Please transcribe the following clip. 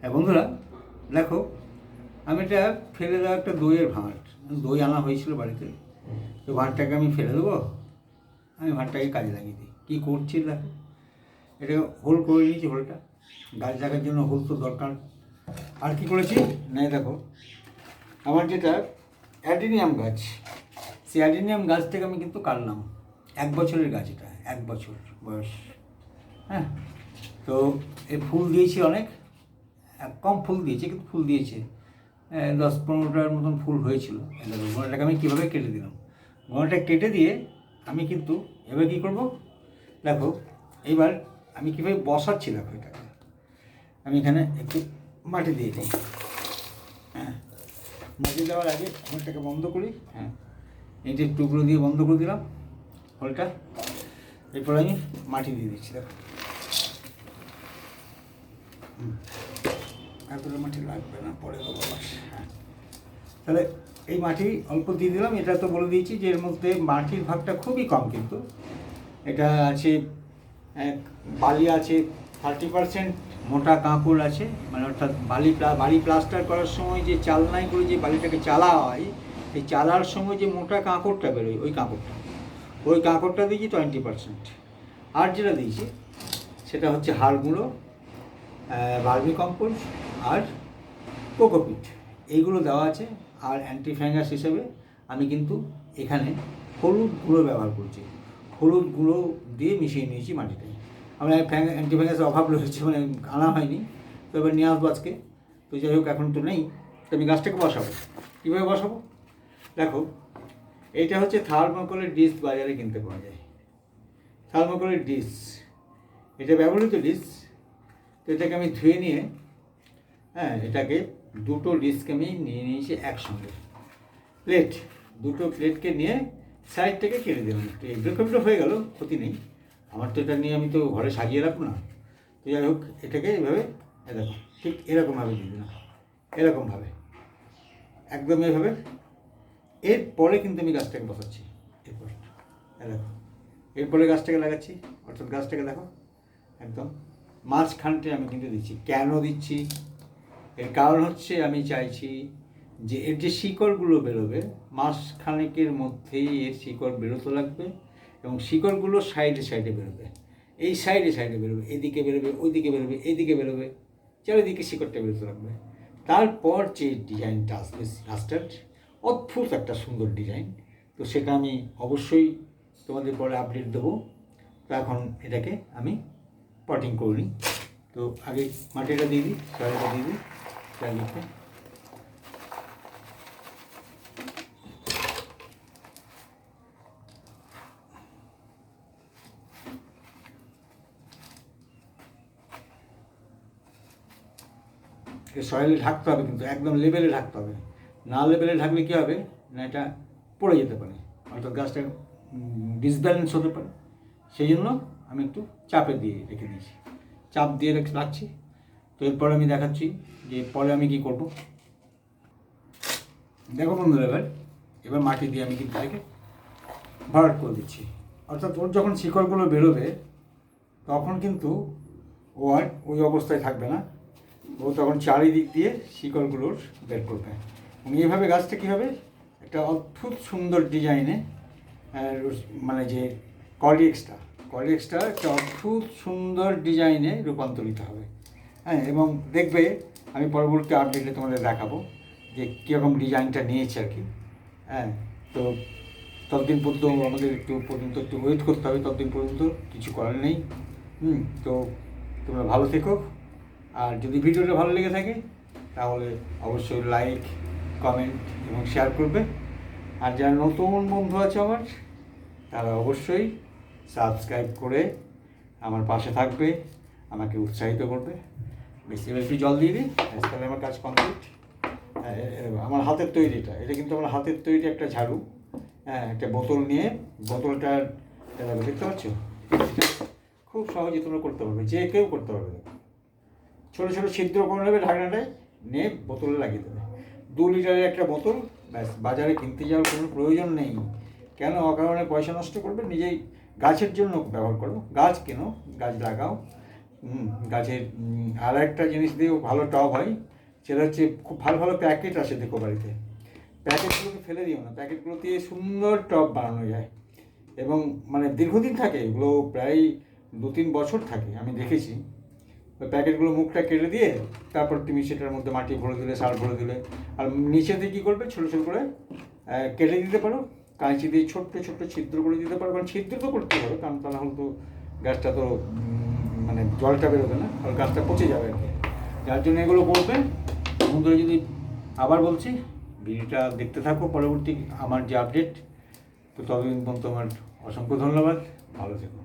হ্যাঁ বন্ধুরা, দেখো, আমি এটা ফেলে দেওয়া একটা দইয়ের ভাঁট দই আনা হয়েছিল বাড়িতে। তো ভাঁটটাকে আমি ফেলে দেবো, আমি ভাঁটটাকে কাজে লাগিয়ে দিই। কী করছি দেখো এটা হোল করে নিয়েছি হোলটা। গাছ লাগার জন্য হোল তো দরকার। আর কি করেছি? না দেখো, আমার যেটা অ্যাডিনিয়াম গাছ, সেই অ্যাডিনিয়াম গাছ থেকে আমি কিন্তু কাটলাম। এক বছরের গাছ এটা, এক বছর বয়স। হ্যাঁ তো এই ফুল দিয়েছি অনেক। কম ফুল দিয়েছে, কিন্তু ফুল দিয়েছে। দশ পনেরোটার মতন ফুল হয়েছিল। এই গোড়াটাকে আমি কীভাবে কেটে দিলাম? গোড়াটা কেটে দিয়ে আমি কিন্তু এবার কী করব? দেখো এইবার আমি কীভাবে বসাচ্ছি দেখো এটাকে। আমি এখানে একটু মাটি দিয়ে দিই। হ্যাঁ মাটি দেওয়ার আগে হোলটাকে বন্ধ করি। হ্যাঁ এই যে টুকরো দিয়ে বন্ধ করে দিলাম হোলটা এরপর আমি মাটি দিয়ে দিচ্ছি, দেখো। হুম। এতটা মাটি লাগবে না পরে দেবো তাহলে এই মাটি অল্প দিয়ে দিলাম এটা তো বলে দিয়েছি যে এর মধ্যে মাটির ভাগটা খুবই কম কিন্তু। এটা আছে এক, বালি আছে থার্টি পার্সেন্ট মোটা কাঁকুর আছে মানে অর্থাৎ বালি বাড়ি প্লাস্টার করার সময় যে চালনাই করে যে বালিটাকে চালা হয় সেই চালার সময় যে মোটা কাঁকড়টা বেরোয় ওই কাঁকড়টা ওই কাঁকড়টা দিয়েছি টোয়েন্টি পার্সেন্ট আর যেটা দিয়েছি সেটা হচ্ছে হাড় গুঁড়ো বার্মি কম্পোস্ট আর কোকোপিট, এইগুলো দেওয়া আছে আর অ্যান্টি ফ্যাঙ্গাস হিসেবে আমি কিন্তু এখানে হলুদ গুঁড়ো ব্যবহার করছি। হলুদ গুঁড়ো দিয়ে মিশিয়ে নিয়েছি মাটিটায় আমরা অ্যান্টি ফ্যাঙ্গাসের অভাব রয়েছে মানে আনা হয়নি। তো এবার নিয়ে আসব আজকে। তো যাই হোক, এখন তো নেই। তো আমি গাছটাকে বসাবো। কীভাবে বসাবো? দেখো এটা হচ্ছে থার্মোকলের ডিস বাজারে কিনতে পাওয়া যায়। থার্মোকলের ডিস এটা ব্যবহৃত ডিস তো এটাকে আমি ধুয়ে নিয়ে হ্যাঁ এটাকে দুটো ডিস্ক আমি নিয়ে নিয়েছি একসঙ্গে। প্লেট দুটো প্লেটকে নিয়ে সাইডটাকে কেটে দিলাম। এগুলো হয়ে গেল, ক্ষতি নেই। আমার তো এটা নিয়ে আমি তো ঘরে সাজিয়ে রাখব না। তো যাই হোক, এটাকে এভাবে দেখো, ঠিক এরকমভাবে দিয়ে দিলাম। এরকমভাবে। একদম এভাবে এরপরে কিন্তু আমি গাছটাকে বসাচ্ছি। এরপর দেখো। এরপরে গাছটাকে লাগাচ্ছি। অর্থাৎ গাছটাকে দেখো, একদম। মাঝখানটে আমি কিন্তু দিচ্ছি। কেন দিচ্ছি? এর কারণ হচ্ছে আমি চাইছি যে এর যে শিকড়গুলো বেরোবে মাস খানেকের মধ্যেই এর শিকড় বেরোতে লাগবে এবং শিকড়গুলো সাইডে সাইডে বেরোবে। এই সাইডে সাইডে বেরোবে, এদিকে বেরোবে, ওইদিকে বেরোবে, এদিকে বেরোবে, চারিদিকে শিকড়টা বেরোতে লাগবে। তারপর যে ডিজাইনটা আসবে, রাস্টার, অদ্ভুত একটা সুন্দর ডিজাইন। তো সেটা আমি অবশ্যই তোমাদের পরে আপডেট দেবো। তো এখন এটাকে আমি পটিং করে নিই। তো আগে মাটিটা দিয়ে দিই সয়ালটা দিয়ে দিই। চালিয়ে সয়েলে ঢাকতে হবে কিন্তু, একদম লেভেলে ঢাকতে হবে। না লেভেলে ঢাকলে কী হবে? না এটা পড়ে যেতে পারে। অর্থাৎ গাছটা ডিসব্যালেন্স হতে পারে। সেই জন্য আমি একটু চাপে দিয়ে রেখে দিয়েছি। চাপ দিয়ে রেখে রাখছি। তো এরপর আমি দেখাচ্ছি যে পরে আমি কি করব। দেখো বন্ধুরা এবার এবার মাটি দিয়ে আমি কিন্তু এটাকে ভরাট করে দিচ্ছি। অর্থাৎ ওর যখন শিকড়গুলো বেরোবে, তখন কিন্তু ও আর ওই অবস্থায় থাকবে না। ও তখন চারিদিক দিয়ে শিকড়গুলোর বের করবে। এবং এইভাবে গাছটা কী হবে? একটা অদ্ভুত সুন্দর ডিজাইনে মানে যে কলিক্সটা কলিক্সটা একটা অদ্ভুত সুন্দর ডিজাইনে রূপান্তরিত হবে। হ্যাঁ এবং দেখবে আমি পরবর্তী আপডেটে তোমাদের দেখাবো যে কীরকম ডিজাইনটা নিয়েছে আর কি। হ্যাঁ তো ততদিন পর্যন্ত আমাদের একটু পর্যন্ত একটু ওয়েট করতে হবে, ততদিন পর্যন্ত কিছু করার নেই। হুম, তো তোমরা ভালো থেকো। আর যদি ভিডিওটা ভালো লেগে থাকে, তাহলে অবশ্যই লাইক কমেন্ট এবং শেয়ার করবে। আর যারা নতুন বন্ধু আছে আমার, তারা অবশ্যই সাবস্ক্রাইব করে আমার পাশে থাকবে, আমাকে উৎসাহিত করবে। বেশি একটু জল দিয়ে দিই। ব্যাস, তাহলে আমার কাজ কমপ্লিট আমার হাতের তৈরিটা এটা কিন্তু আমার হাতের তৈরি একটা ঝাড়ু। হ্যাঁ একটা বোতল নিয়ে বোতলটার দেখতে পাচ্ছ? খুব সহজে তোমরা করতে পারবে যে কেউ করতে পারবে। ছোটো ছোটো ছিদ্র করে নেবে ঢাকনাটায় নিয়ে বোতলে লাগিয়ে দেবে। দু লিটারের একটা বোতল ব্যাস বাজারে কিনতে যাওয়ার কোনো প্রয়োজন নেই। কেন? অকারণে পয়সা নষ্ট করবে নিজেই গাছের জন্য ব্যবহার করো। গাছ কেনো গাছ লাগাও। গাছের আর একটা জিনিস দিয়েও ভালো টব হয়, সেটা হচ্ছে খুব ভালো ভালো প্যাকেট আসে দেখো বাড়িতে। প্যাকেটগুলোকে ফেলে দিও না, প্যাকেটগুলো দিয়ে সুন্দর টব বানানো যায়। এবং মানে দীর্ঘদিন থাকে, এগুলো প্রায় দু তিন বছর থাকে, আমি দেখেছি। ওই প্যাকেটগুলো মুখটা কেটে দিয়ে তারপর তুমি সেটার মধ্যে মাটি ভরে দিলে, সার ভরে দিলে। আর নিচেতে কী করবে? ছোটো ছোটো করে কেটে দিতে পারো। কাঁচি দিয়ে ছোট্ট ছোট্ট ছিদ্র করে দিতে পারো। কারণ ছিদ্র তো করতে হবে, কারণ তা না তো গাছটা তো মানে জলটা বেরোবে না, আর গাছটা পচে যাবে আর কি। যার জন্য এগুলো করবে। বন্ধুরা যদি আবার বলছি, ভিডিওটা দেখতে থাকো, পরবর্তী আমার যে আপডেট তো তবে পর্যন্ত আমার অসংখ্য ধন্যবাদ। ভালো থেকো।